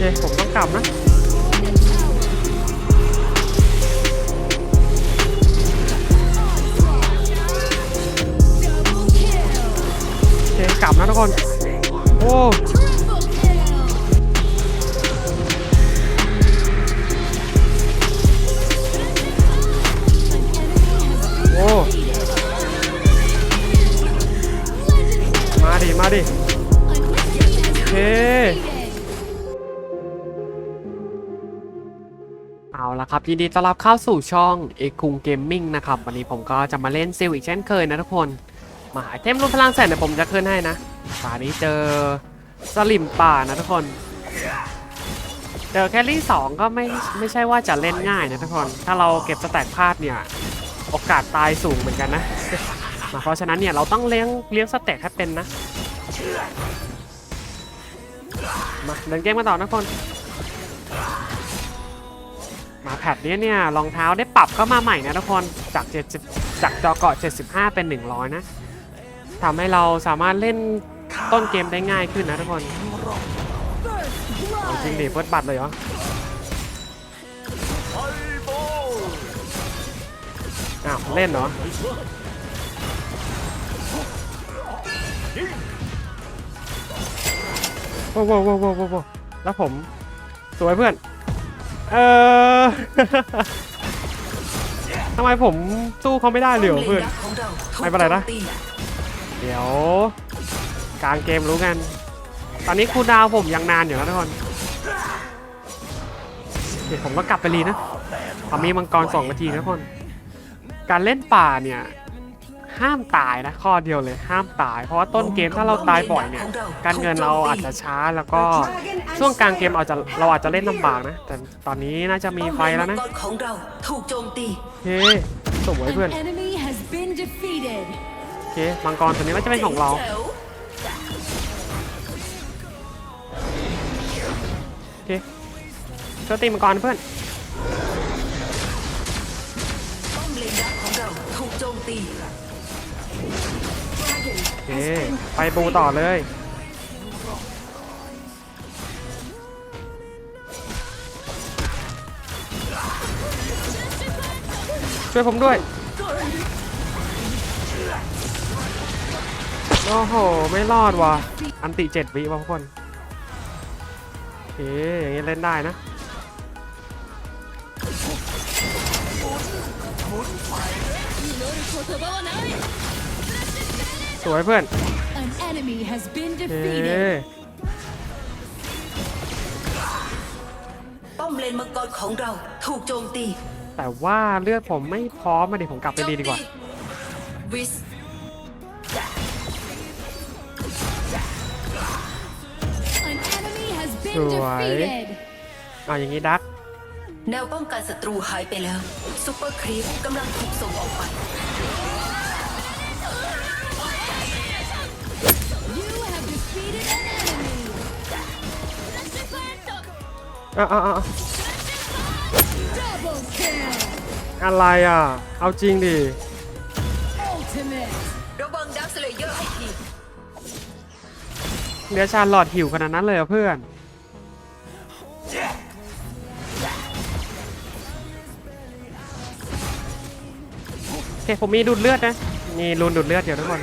เค ผมต้องกลับนะโอเคกลับนะทุกคน โอ้โอ้มาดิ มาดิ โอเค เอาละครับยินดีต้อนรับเข้าสู่ช่องเอคุงเกมมิ่งนะครับวันนี้ผมก็จะมาเล่นซิลอีกเช่นเคยนะทุกคน มาหาไอเทมรวมพลังแสนเดี๋ยวผมจะขึ้นให้นะป่านี้เจอสลิมป่านะทุกคน เจอแคลรี่สองก็ไม่ไม่ใช่ว่าจะเล่นง่ายนะทุกคน ถ้าเราเก็บสแต็กพลาดเนี่ยโอกาสตายสูงเหมือนกันนะมาเพราะฉะนั้นเนี่ยเราต้องเลี้ยงเลี้ยงสเต็กให้เป็นนะมาเดินเกมกันต่อนะทุกคน มาแพทนี้เนี่ยรองเท้าได้ปรับเข้ามาใหม่นะทุกคนจาก 70 จากจอเกาะ 75 เป็น 100 นะทำให้เราสามารถเล่นต้นเกมได้ง่ายขึ้นนะทุกคนจริงดิเฟิร์สบัตรเลยเหรออ้าวเล่นเหรอโว้วว้วว้วโว้วโว้วแล้วผม สวยเพื่อน เออทำไมผมสู้เขาไม่ได้เหลียเหรอเพื่อนไม่เป็นไรนะ เดี๋ยวกลางเกมรู้กัน ตอนนี้คูดาวผมยังนานอยู่นะทุกคนเดี๋ยวผมก็กลับไปรีนะผมมีมังกรสองนาทีนะทุกคน การเล่นป่าเนี่ย ห้ามตายนะ ข้อเดียวเลยห้ามตาย เพราะว่าต้นเกมถ้าเราตายบ่อยเนี่ย การเงินเราอาจจะช้าแล้วก็ช่วงกลางเกมอาจจะเราอาจจะเล่นลำบากนะ แต่ตอนนี้น่าจะมีไฟแล้วนะป้อมเลมังกรของเราถูกโจมตีเฮ้สวยเพื่อน An enemy has been defeated. โอเคมังกรตัวนี้ก็จะเป็นของเราแจ๋วโอเคช่วยตีมังกรเพื่อน ไปบูต่อเลย ช่วยผมด้วย โอ้โห ไม่รอดว่ะ อันติเจ็ดวิว่ะทุกคนโอเคอย่างนี้เล่นได้นะ วยเพื่อน An enemy has been โอเค defeated. ป้อมเลนมังกรของเราถูกโจมตี แต่ว่าเลือดผมไม่พร้อมมาดิผมกลับไปดีดีกว่าวิส An enemy has been Rồi. defeated. เอาอย่างนี้ดักแนวป้องกันศัตรูหายไปแล้วซุปเปอร์ครีปกำลังถูกส่งออกไป อะอะอะไรอะ เอาจริงดิ Ultimate. ระวังดักสเลเยอร์ให้ทีเนื้อชาลอดหิวขนาดนั้นเลยเหรอเพื่อน โอเคผมมีดูดเลือดนะ มีรูนดูดเลือดเดี๋ยวทุกคน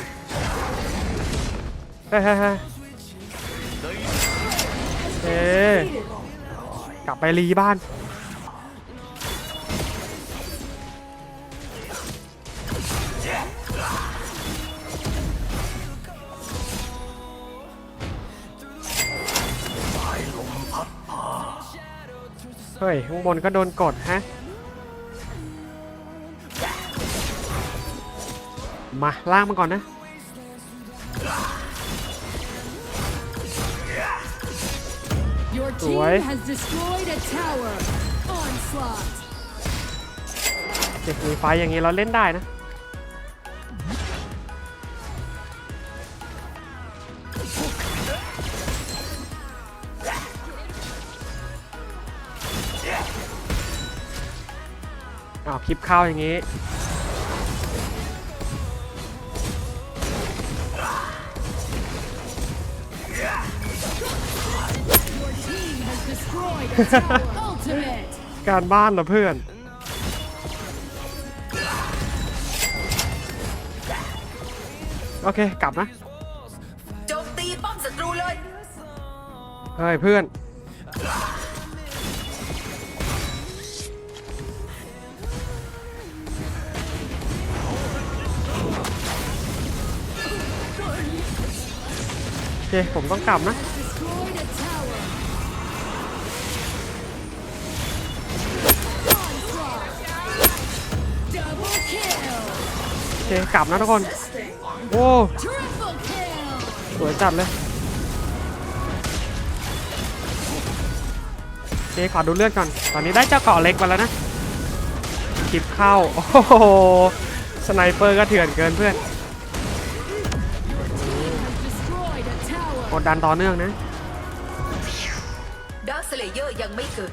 เฮ้ยเฮ้ยเฮ้ย รีบ้าน เฮ้ย ข้างบนก็โดนกดฮะ มาล่างมาก่อนนะ Your team Rồi. has destroyed a tower. Onslaught. เด็กมีไฟอย่างนี้เราเล่นได้นะ อ้าวคลิปเข้าอย่างนี้ การบ้านเหรอเพื่อน โอเค กลับนะโจมตีป้อมศัตรูเลย เฮ้ย เพื่อน โอเค ผมต้องกลับนะ เคกลับนะทุกคน โอ้ Triple kill. สวยจัดเลยโอเคขอดูเลือดก่อน ตอนนี้ได้เจ้าเกาะเล็กมาแล้วนะจิบเข้า โอ้โห สไนเปอร์ก็เถื่อนเกินเพื่อน Destroyed a tower. กดดันต่อเนื่องนะดาร์คสเลเยอร์ยังไม่เกิด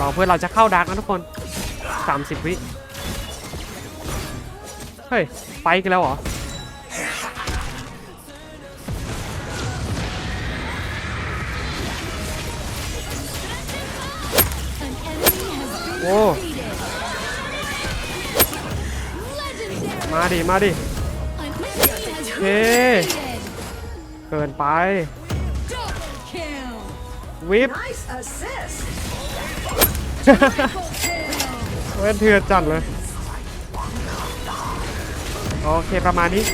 รอเพื่อนเราจะเข้าดาร์กนะทุกคน 30 วิ เฮ้ย ไปกันแล้วเหรอ An enemy has been โอ้ defeated. Legendary. มาดิ มาดิ An enemy has been Hey. defeated. เกินไป Double kill. วิป Triple kill. เว้นเถื่อนจัดเลย โอเคประมาณนี้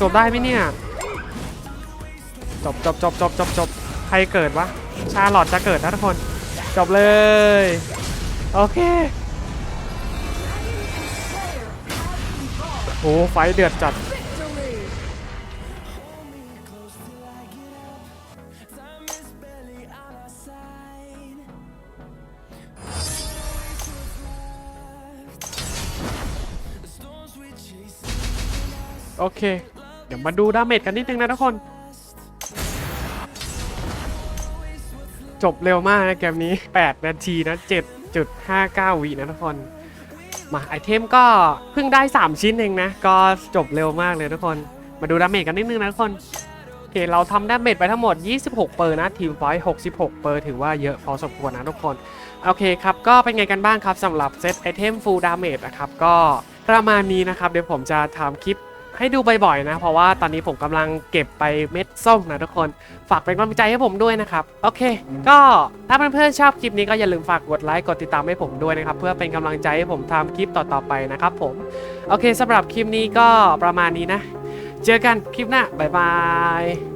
จบได้ไหมเนี่ย จบจบจบจบจบจบใครเกิดวะ ชาลอตจะเกิดนะทุกคน จบเลย โอเค โอ้ไฟเดือดจัด โอเค เดี๋ยวมาดูดาเมจกันนิดนึงนะทุกคน จบเร็วมากนะเกมนี้ 8 นาทีนะ7.59 วินะทุกคน มาไอเทมก็เพิ่งได้ 3 ชิ้นเองนะ ก็จบเร็วมากเลยทุกคน มาดูดาเมจกันนิดนึงนะทุกคนโอเคเราทำดาเมจไปทั้งหมด 26 เปอร์นะ ทีมฟอย66 เปอร์ถือว่าเยอะพอสมควรนะทุกคน โอเคครับ ก็เป็นไงกันบ้างครับสำหรับเซตไอเทมฟูลดาเมจนะครับ ก็ประมาณนี้นะครับ เดี๋ยวผมจะทำคลิป ให้ดูบ่อยๆนะ เพราะว่าตอนนี้ผมกำลังเก็บไปเม็ดส้มนะทุกคน ฝากเป็นกำลังใจให้ผมด้วยนะครับ โอเค ก็ถ้าเพื่อนๆชอบคลิปนี้ก็อย่าลืมฝากกดไลค์กดติดตามให้ผมด้วยนะครับ เพื่อเป็นกำลังใจให้ผมทำคลิปต่อๆไปนะครับผม โอเคสำหรับคลิปนี้ก็ประมาณนี้นะ เจอกันคลิปหน้าบ๊ายบาย